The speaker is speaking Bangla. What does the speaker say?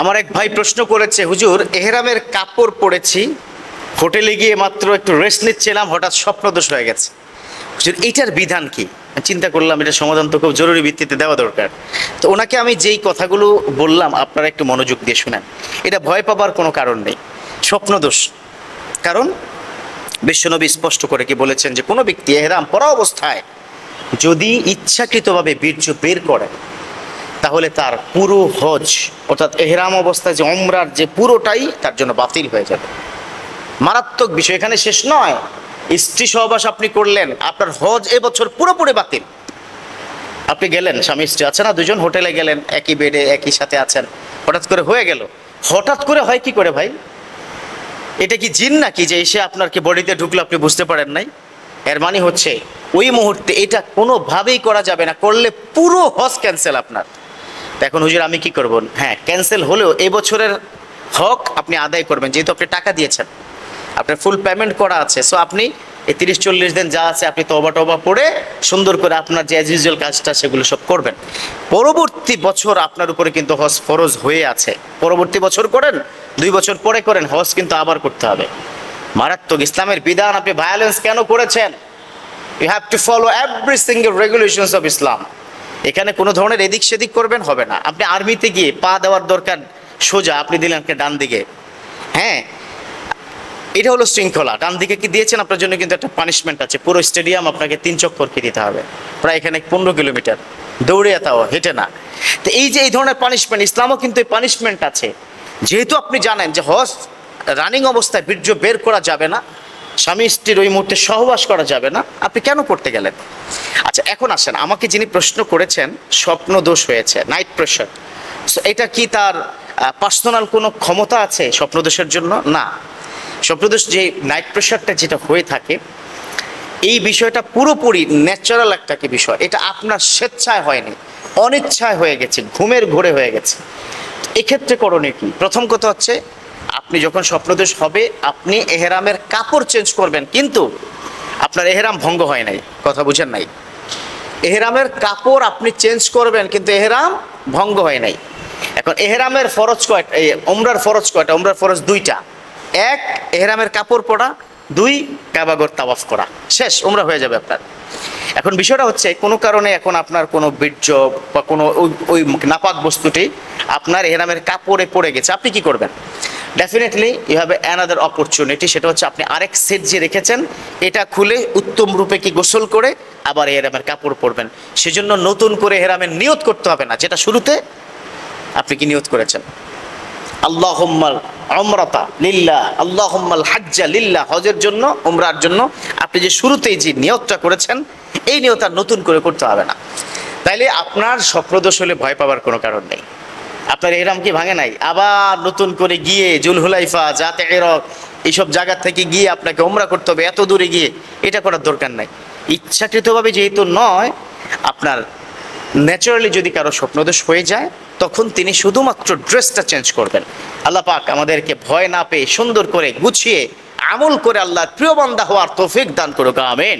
আমার এক ভাই প্রশ্ন করেছে, হুজুর, এহেরামের কাপড় পরেছি, হোটেলে গিয়ে মাত্র একটু রেস্ট নিচ্ছিলাম, হঠাৎ স্বপ্নদোষ হয়ে গেছে। হুজুর, এইটার বিধান কি? চিন্তা করলাম, এটা সমাধান তো খুব জরুরি ভিত্তিতে দেওয়া দরকার। তো ওনাকে আমি যেই কথাগুলো বললাম, আপনারা একটু মনোযোগ দিয়ে শুনেন। এটা ভয় পাবার কোনো কারণ নেই স্বপ্নদোষ কারণ বিশ্বনবী স্পষ্ট করে কি বলেছেন যে, কোনো ব্যক্তি এহরাম পরা অবস্থায় যদি ইচ্ছাকৃতভাবে বীর্য বের করে তাহলে তার পুরো হজ, অর্থাৎ এহরাম অবস্থায় যে অমরার যে পুরোটাই তার জন্য বাতিল হয়ে যাবে। মারাত্মক বিষয়, এখানে শেষ নয়। স্ত্রী সহবাস আপনি করলেন, আপনার হজ এবছর পুরোপুরি বাতিল। আপনি গেলেন, স্বামী স্ত্রী আছে না, দুজন হোটেলে গেলেন, একই বেডে, একই সাথে আছেন, হঠাৎ করে হয়ে গেল। হঠাৎ করে হয় কি করে ভাই? এটা কি জিন নাকি যে এসে আপনার কি বডিতে ঢুকলো আপনি বুঝতে পারেন নাই? এর মানে হচ্ছে, ওই মুহূর্তে এটা কোনোভাবেই করা যাবে না, করলে পুরো হজ ক্যান্সেল আপনার। এখন হুজুর, আমি কি করব? হ্যাঁ ক্যান্সেল হলেও এবছরের হক আপনি আদায় করবেন, যেহেতু আপনি টাকা দিয়েছেন। আপনার ফুল পেমেন্ট করা আছে সো আপনি এই তিরিশ চল্লিশ দিন যা আছে আপনি তবা টবা পড়ে সুন্দর করে আপনার যে অ্যাজ ইউজুয়াল কাজটা সেগুলো সব করবেন। পরবর্তী বছর আপনার উপরে কিন্তু হজ ফরজ হয়ে আছে। পরবর্তী বছর করেন, দুই বছর পরে করেন, হজ কিন্তু আবার করতে হবে। মারাত্মক ইসলামের বিধান, আপনি ভায়োলেন্স কেন করেছেন? You have to follow every single regulations of Islam এখানে কোনো ধরনের এদিক সেদিক করবেন হবে না। আপনি আর্মিতে গিয়ে পা দেওয়ার দরকার সোজা, আপনি দিলেন একটা ডান দিকে। হ্যাঁ এটা হলো শৃঙ্খলা। ডান দিকে কি দিয়েছেন? আপনার জন্য কিন্তু একটা পানিশমেন্ট আছে। পুরো স্টেডিয়াম আপনাকে তিন চক্করকে দিতে হবে। প্রায় এখানে পনেরো কিলোমিটার। দৌড়ে তাও, হেঁটে না। তো এই যে এই ধরনের পানিশমেন্ট ইসলামও কিন্তু এই পানিশমেন্ট আছে। যেহেতু আপনি জানেন যে হজ রানিং অবস্থায় বীর্য বের করা যাবে না স্বামী স্ত্রীর ওই মুহূর্তে সহবাস করা যাবে না। আপনি কেন পড়তে গেলেন? আচ্ছা এখন আসেন। আমাকে যিনি প্রশ্ন করেছেন, স্বপ্ন দোষ হয়েছে নাইট প্রেশার এটা কি তার পার্সোনাল কোনো ক্ষমতা আছে স্বপ্নদোষের জন্য? না। স্বপ্নদোষ যে নাইট প্রেশারটা যেটা হয়ে থাকে, এই বিষয়টা পুরোপুরি ন্যাচারাল একটা কি বিষয়? এটা আপনার স্বেচ্ছায় হয়নি। অনিচ্ছায় হয়ে গেছে, ঘুমের ঘোরে হয়ে গেছে। এক্ষেত্রে করণীয় কি? প্রথম কথা হচ্ছে আপনি যখন স্বপ্নদোষ হবে, আপনি এহেরামের কাপড় চেঞ্জ করবেন, কিন্তু আপনার এহেরাম ভঙ্গ হয় নাই, কথা বুঝেন নাই। এহেরামের কাপড় আপনি চেঞ্জ করবেন, কিন্তু এহেরাম ভঙ্গ হয় নাই। এখন এহেরামের ফরজ কয়টা ওমরার ফরজ কয়টা? ওমরার ফরজ দুইটা। এক, এহেরামের কাপড় পরা। দুই, কাবাগর তাওয়াফ করা। শেষ ওমরা হয়ে যাবে আপনার। এখন বিষয়টা হচ্ছে, কোনো কারণে এখন আপনার কোনো বীর্য বা কোনো ওই ওই নাপাক বস্তুটি আপনার এহেরামের কাপড়ে পড়ে গেছে। আপনি কি করবেন? Definitely you have another opportunity সেটা হচ্ছে আপনি আরেক সেট যে রেখেছেন, এটা খুলে উত্তম রূপে কি গোসল করে আবার এহেরামের কাপড় পরবেন। সেজন্য নতুন করে হেরামের নিয়ত করতে হবে না। যেটা শুরুতে আপনি কি নিয়ত করেছেন? আল্লাহম্মাল অমরতা লিল্লা আল্লাহম্মাল হাজ্জা লিল্লা হজের জন্য, উমরার জন্য আপনি যে শুরুতেই যে নিয়তটা করেছেন, এই নিয়ত আর নতুন করে করতে হবে না। তাইলে আপনার স্বপ্নদোষ হলে ভয় পাওয়ার কোনো কারণ নেই। আপনার এরাম কি ভাঙে নাই? আবার নতুন করে গিয়ে জুল হুলাইফা জাতে এরক এইসব জায়গা থেকে গিয়ে আপনাকে ওমরা করতে হবে, এত দূরে গিয়ে এটা করার দরকার নাই। ইচ্ছাকৃতভাবে যেহেতু নয়, আপনার ন্যাচারালি যদি কারও স্বপ্নদোষ হয়ে যায়, তখন তিনি শুধুমাত্র ড্রেসটা চেঞ্জ করবেন। আল্লাহ পাক আমাদেরকে ভয় না পেয়ে সুন্দর করে গুছিয়ে আমল করে আল্লাহর প্রিয় বান্দা হওয়ার তৌফিক দান করুক, আমিন।